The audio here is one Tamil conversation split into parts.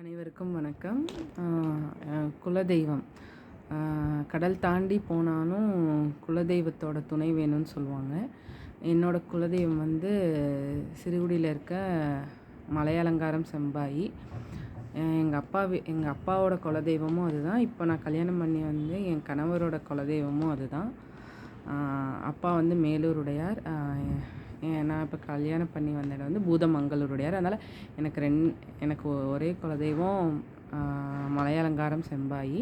அனைவருக்கும் வணக்கம். குலதெய்வம். கடல் தாண்டி போனாலும் குலதெய்வத்தோட துணை வேணும்னு சொல்லுவாங்க. என்னோடய குலதெய்வம் வந்து சிறுகுடியில் இருக்க மலையலங்காரம் செம்பாயி. எங்கள் அப்பா எங்கள் அப்பாவோட குலதெய்வமும் அதுதான். இப்போ நான் கல்யாணம் பண்ணி வந்து என் கணவரோட குலதெய்வமும் அதுதான். அப்பா வந்து மேலூருடையார். நான் இப்போ கல்யாணம் பண்ணி வந்த இடம் வந்து பூதமங்களூருடையார். அதனால் எனக்கு ரெண் எனக்கு ஒரே குலதெய்வம் மலையலங்காரம் செம்பாயி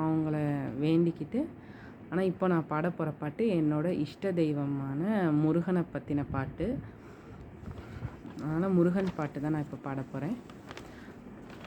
அவங்கள வேண்டிக்கிட்டு ஆனால் இப்போ நான் பாட போகிற பாட்டு என்னோடய இஷ்ட தெய்வமான முருகனை பற்றின பாட்டு. அதனால் முருகன் பாட்டு தான் நான் இப்போ பாட போகிறேன்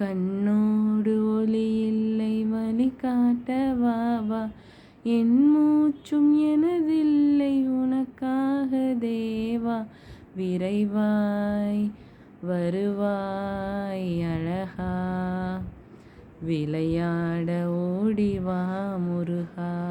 கண்ணோடு ஒளி இல்லை வழி காட்டவா வா என் மூச்சும் எனதில்லை உனக்காக தேவா. விரைவாய் வருவாய் அழகா. விளையாட ஓடிவா முருகா.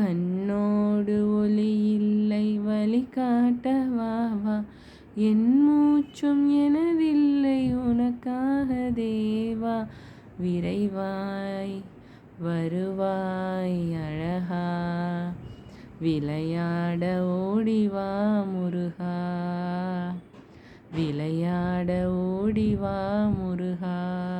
கண்ணோடு ஒளி இல்லை வழி காட்டவா வா. என் மூச்சும் எனதில்லை உனக்காக தேவா. விரைவாய் வருவாய் அழகா. விளையாட ஓடிவா முருகா. விளையாட ஓடிவா முருகா.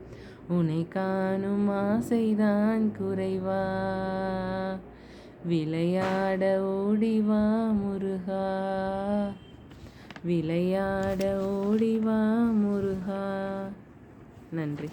உனை காணும் ஆசைதான் குறைவா. விளையாட ஓடிவா முருகா. விளையாட ஓடிவா முருகா. நன்றி.